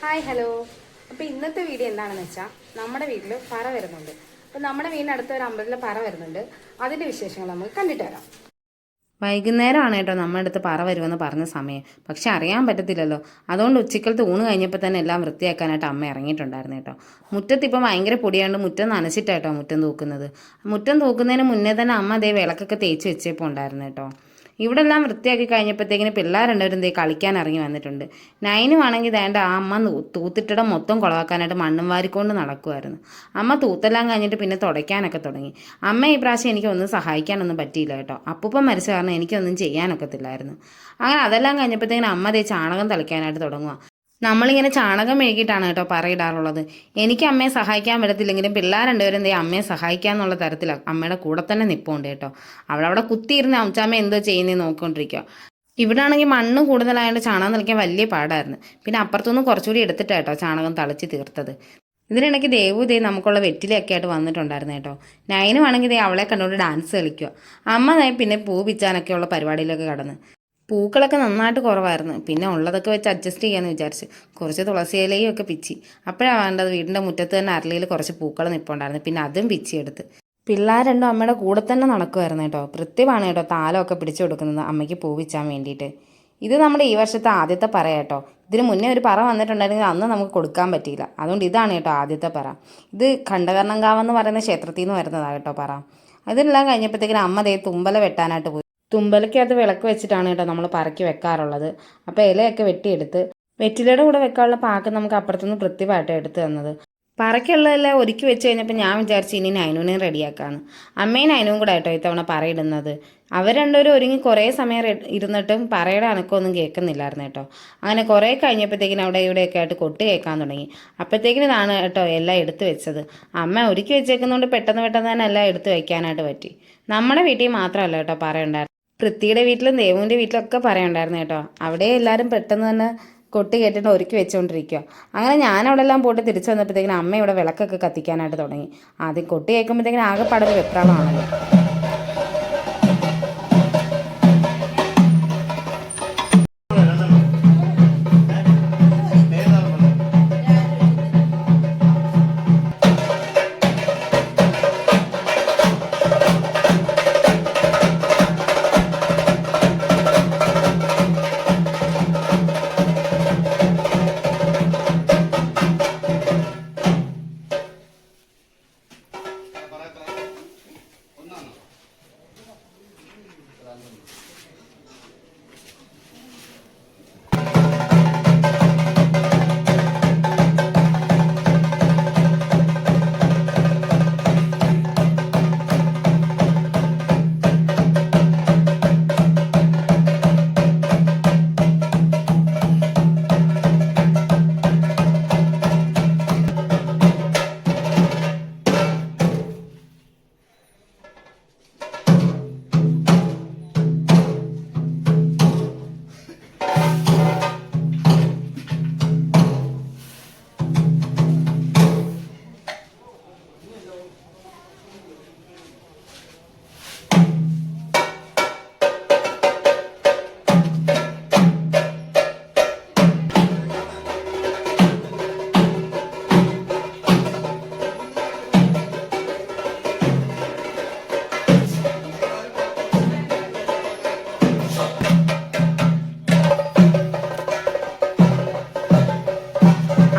Hi hello അപ്പോൾ ഇന്നത്തെ video എന്താണെന്ന് വെച്ചാൽ നമ്മുടെ വീട്ടിൽ പറ വരുന്നുണ്ട്. അപ്പോൾ നമ്മുടെ വീടിനടുത്ത് ഒരു അമ്പലത്തിൽ പറ വരുന്നുണ്ട്. അതിന്റെ വിശേഷങ്ങൾ നമുക്ക് കണ്ടിട്ട് വരാം. വൈകുന്നേരമാണ് കേട്ടോ നമ്മുടെ അടുത്ത് പറ വരുമെന്ന് പറഞ്ഞ സമയം. പക്ഷെ അറിയാൻ പറ്റത്തില്ലല്ലോ. അതുകൊണ്ട് ഉച്ചക്കലത്ത് ഊണ് കഴിഞ്ഞപ്പോൾ തന്നെ എല്ലാം വൃത്തിയാക്കാനായിട്ട് അമ്മ ഇറങ്ങിയിട്ടുണ്ടായിരുന്നു കേട്ടോ. മുറ്റത്ത് ഇപ്പം ഭയങ്കര പൊടിയാണ്ട് മുറ്റം നനച്ചിട്ടാട്ടോ മുറ്റം തൂക്കുന്നത്. മുറ്റം തൂക്കുന്നതിന് മുന്നേ തന്നെ അമ്മ അതേ വിളക്കൊക്കെ തേച്ച് വെച്ചപ്പോൾ ഉണ്ടായിരുന്നു കേട്ടോ. ഇവിടെ എല്ലാം വൃത്തിയാക്കി കഴിഞ്ഞപ്പോഴത്തേക്കിന് പിള്ളേരുണ്ടവരും ദേ കളിക്കാൻ ഇറങ്ങി വന്നിട്ടുണ്ട്. നൈനും ആണെങ്കിൽ വേണ്ട ആ അമ്മ തൂത്തിട്ടിടം മൊത്തം കുളവാക്കാനായിട്ട് മണ്ണും വാരിക്കൊണ്ട് നടക്കുമായിരുന്നു അമ്മ തൂത്തെല്ലാം കഴിഞ്ഞിട്ട് പിന്നെ തുടയ്ക്കാനൊക്കെ തുടങ്ങി. അമ്മ ഈ പ്രാവശ്യം എനിക്കൊന്നും സഹായിക്കാനൊന്നും പറ്റിയില്ല കേട്ടോ. അപ്പൂപ്പൻ മരിച്ച കാരണം എനിക്കൊന്നും ചെയ്യാനൊക്കത്തില്ലായിരുന്നു. അങ്ങനെ അതെല്ലാം കഴിഞ്ഞപ്പോഴത്തേക്കിന് അമ്മ ദേ ചാണകം തളിക്കാനായിട്ട് തുടങ്ങുക നമ്മളിങ്ങനെ ചാണകം മെഴുകിയിട്ടാണ് കേട്ടോ പറയിടാറുള്ളത്. എനിക്ക് അമ്മയെ സഹായിക്കാൻ പറ്റത്തില്ലെങ്കിലും പിള്ളേർ രണ്ടുപേരും ദേ അമ്മയെ സഹായിക്കാന്നുള്ള തരത്തിലാണ് അമ്മയുടെ കൂടെ തന്നെ നിൽപ്പുണ്ട് കേട്ടോ. അവളവിടെ കുത്തിയിരുന്ന് അമ്മച്ചാമ്മ എന്തോ ചെയ്യുന്നത് നോക്കിക്കൊണ്ടിരിക്കുക ഇവിടെ ആണെങ്കിൽ മണ്ണ് കൂടുതലായതുകൊണ്ട് ചാണകം നിൽക്കാൻ വലിയ പാടായിരുന്നു. പിന്നെ അപ്പുറത്തുനിന്ന് കുറച്ചുകൂടി എടുത്തിട്ടാ കേട്ടോ ചാണകം തളിച്ച് തീർത്തത്. ഇതിനിടയ്ക്ക് ദേവു ദേ നമുക്കുള്ള വെറ്റിലൊക്കെ ആയിട്ട് വന്നിട്ടുണ്ടായിരുന്നു കേട്ടോ. നൈനുവാണെങ്കിൽ ദേ അവളെ കണ്ടുകൊണ്ട് ഡാൻസ് കളിക്കുക അമ്മ പിന്നെ പൂ പിച്ചാനൊക്കെയുള്ള പരിപാടിയിലൊക്കെ കടന്ന്. പൂക്കളൊക്കെ നന്നായിട്ട് കുറവായിരുന്നു. പിന്നെ ഉള്ളതൊക്കെ വെച്ച് അഡ്ജസ്റ്റ് ചെയ്യാമെന്ന് വിചാരിച്ച്. കുറച്ച് തുളസി ഇലയും ഒക്കെ പിച്ചി. അപ്പോഴാണ് വേണ്ടത് വീടിന്റെ മുറ്റത്ത് തന്നെ അരളിയിൽ കുറച്ച് പൂക്കൾ നിൽപ്പുണ്ടായിരുന്നു പിന്നെ അതും പിച്ചിയെടുത്ത് പിള്ളേർ രണ്ടും അമ്മയുടെ കൂടെ തന്നെ നടക്കുമായിരുന്നു കേട്ടോ. കൃത്യമാണ് കേട്ടോ താലമൊക്കെ പിടിച്ചു കൊടുക്കുന്നത് അമ്മയ്ക്ക് പൂവിച്ചാൻ വേണ്ടിയിട്ട്. ഇത് നമ്മുടെ ഈ വർഷത്തെ ആദ്യത്തെ പറ കേട്ടോ. ഇതിന് മുന്നേ ഒരു പറ വന്നിട്ടുണ്ടായിരുന്നെങ്കിൽ അന്ന് നമുക്ക് കൊടുക്കാൻ പറ്റിയില്ല. അതുകൊണ്ട് ഇതാണ് കേട്ടോ ആദ്യത്തെ പറ. ഇത് ഖണ്ഡകർണങ്കാവ് എന്ന് പറയുന്ന ക്ഷേത്രത്തിൽ നിന്ന് വരുന്നതാണ് കേട്ടോ പറ. അതെല്ലാം കഴിഞ്ഞപ്പോഴത്തേക്കിനും അമ്മ ദേ തുമ്പല വെട്ടാനായിട്ട് പോയി. തുമ്പലക്കകത്ത് വിളക്ക് വെച്ചിട്ടാണ് കേട്ടോ നമ്മൾ പറക്കി വെക്കാറുള്ളത്. അപ്പോൾ ഇലയൊക്കെ വെട്ടിയെടുത്ത് വെറ്റിലയുടെ കൂടെ വെക്കാനുള്ള പാക്ക് നമുക്ക് അപ്പുറത്തുനിന്ന് കൃത്യമായിട്ട് എടുത്തു തന്നത്. പറയ്ക്കുള്ളതെല്ലാം ഒരുക്കി വെച്ച് കഴിഞ്ഞപ്പോൾ ഞാൻ വിചാരിച്ചു ഇനി നൈനൂനെയും റെഡിയാക്കാന്ന്. അമ്മയും നൈനും കൂടെ ആയിട്ടോ ഇത്തവണ പറയിടുന്നത്. അവർ രണ്ടുപേരും ഒരുങ്ങി കുറേ സമയം ഇരുന്നിട്ടും പറയുടെ അനക്കമൊന്നും കേൾക്കുന്നില്ലായിരുന്നു കേട്ടോ. അങ്ങനെ കുറേ കഴിഞ്ഞപ്പോഴത്തേക്കിനും അവിടെ ഇവിടെയൊക്കെ ആയിട്ട് കൊട്ട് കേൾക്കാൻ തുടങ്ങി. അപ്പോഴത്തേക്കിനാണ് കേട്ടോ എല്ലാം എടുത്തു വെച്ചത്. അമ്മ ഒരുക്കി വെച്ചേക്കുന്നതുകൊണ്ട് പെട്ടെന്ന് പെട്ടെന്ന് തന്നെ എല്ലാം എടുത്തു വയ്ക്കാനായിട്ട് പറ്റി. നമ്മുടെ വീട്ടിൽ മാത്രമല്ല കേട്ടോ പറയുണ്ടായിരുന്നു പൃഥ്വിയുടെ വീട്ടിലും ദേവുവിന്റെ വീട്ടിലൊക്കെ പറയുണ്ടായിരുന്നു കേട്ടോ. അവിടെ എല്ലാവരും പെട്ടെന്ന് തന്നെ കൊട്ടി കേട്ടിട്ട് ഒരുക്കി വെച്ചുകൊണ്ടിരിക്കുക അങ്ങനെ ഞാൻ അവിടെ എല്ലാം പോയിട്ട് തിരിച്ചു വന്നപ്പോഴത്തേക്കിനും അമ്മ ഇവിടെ വിളക്കൊക്കെ കത്തിക്കാനായിട്ട് തുടങ്ങി. ആദ്യം കൊട്ടി കേൾക്കുമ്പോഴത്തേക്കിനും ആകെ പടൽ വെപ്രാളമാണല്ലോ.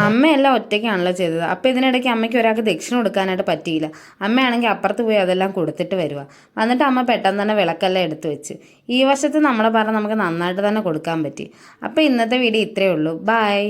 അമ്മയെല്ലാം ഒറ്റയ്ക്കാണല്ലോ ചെയ്തത്. അപ്പോൾ ഇതിനിടയ്ക്ക് അമ്മയ്ക്ക് ഒരാൾക്ക് ദക്ഷിണ കൊടുക്കാനായിട്ട് പറ്റിയില്ല. അമ്മയാണെങ്കിൽ അപ്പുറത്ത് പോയി അതെല്ലാം കൊടുത്തിട്ട് വരുവാ. എന്നിട്ട് അമ്മ പെട്ടെന്ന് തന്നെ വിളക്കെല്ലാം എടുത്തു വെച്ച്. ഈ വർഷത്തെ നമ്മളെ പറഞ്ഞ് നമുക്ക് നന്നായിട്ട് തന്നെ കൊടുക്കാൻ പറ്റി. അപ്പോൾ ഇന്നത്തെ വീഡിയോ ഇത്രയേ ഉള്ളൂ. ബായ്